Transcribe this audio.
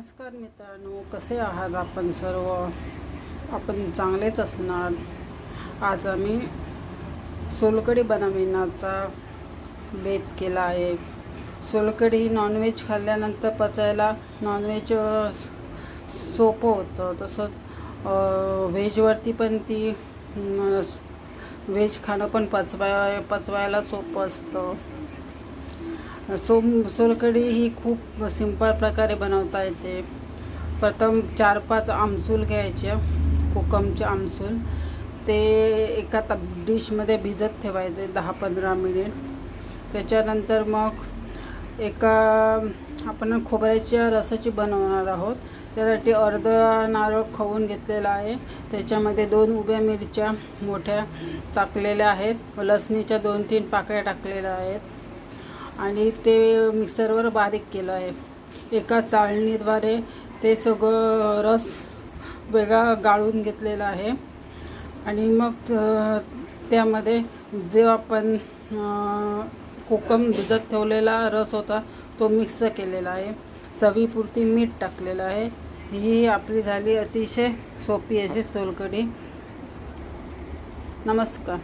नमस्कार मित्रांनो कसे आहात आपण सर्व? आपण चांगलेच असणार. आज आम्ही सोलकढी बनविण्याचा बेत केला आहे. सोलकढी नॉनव्हेज खाल्ल्यानंतर पचायला नॉनव्हेज सोपं होतं. तसंच व्हेजवरती पण ती व्हेज खाणं पण पचवाय पचवायला सोपं असतं. सोम सोलकढी ही खूप सिंपल प्रकारे बनवता येते. प्रथम चार पाच आमसूल घ्यायचे कोकमचे आमसूल. ते एका तब डिशमध्ये भिजत ठेवायचे दहा पंधरा मिनिट. त्याच्यानंतर मग एका आपण खोबऱ्याच्या रसाची बनवणार आहोत. त्यासाठी अर्ध नारळ खवून घेतलेला आहे. त्याच्यामध्ये दोन उभ्या मिरच्या मोठ्या टाकलेल्या आहेत. लसणीच्या दोन तीन पाकळ्या टाकलेल्या आहेत. आणि ते मिक्सरवर बारीक केलं आहे. एका चाळणीद्वारे ते सगळं रस वेगळा गाळून घेतलेला आहे. आणि मग त्यामध्ये जे आपण कोकम दुधात ठेवलेला रस होता तो मिक्स केलेला आहे. चवीपुरती मीठ टाकलेलं आहे. ही आपली झाली अतिशय सोपी अशी सोलकढी. नमस्कार.